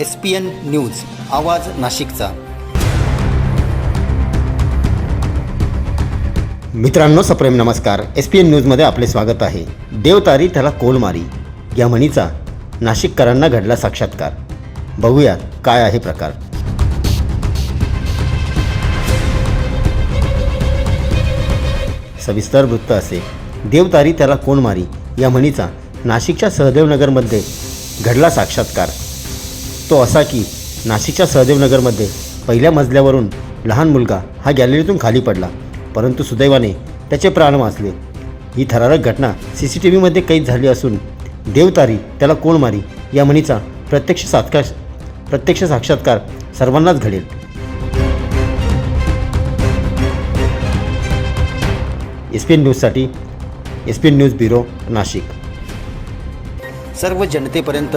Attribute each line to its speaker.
Speaker 1: S P N news आवाज नाशिकचा. मित्रांनो सप्रेम नमस्कार. एस पी एन न्यूजमध्ये आपले स्वागत आहे. देवतारी त्याला कोलमारी या म्हणीचा नाशिककरांना घडला साक्षात्कार. बघूयात काय आहे प्रकार. सविस्तर वृत्त असे. देवतारी त्याला कोण मारी. या म्हणीचा नाशिकच्या सहदेवनगरमध्ये घडला साक्षात्कार. तो असा की नाशिकच्या सहदेवनगरमध्ये पहिल्या मजल्यावरून लहान मुलगा हा गॅलरीतून खाली पडला. परंतु सुदैवाने त्याचे प्राण वाचले. ही थरारक घटना सी सी टी व्हीमध्ये कैद झाली असून देवतारी त्याला कोण मारी या म्हणीचा प्रत्यक्ष साक्षात प्रत्यक्ष साक्षात्कार सर्वांनाच घडेल. एस पी एन न्यूजसाठी S P N news bureau Nashik. सर्व जनतेपर्यंत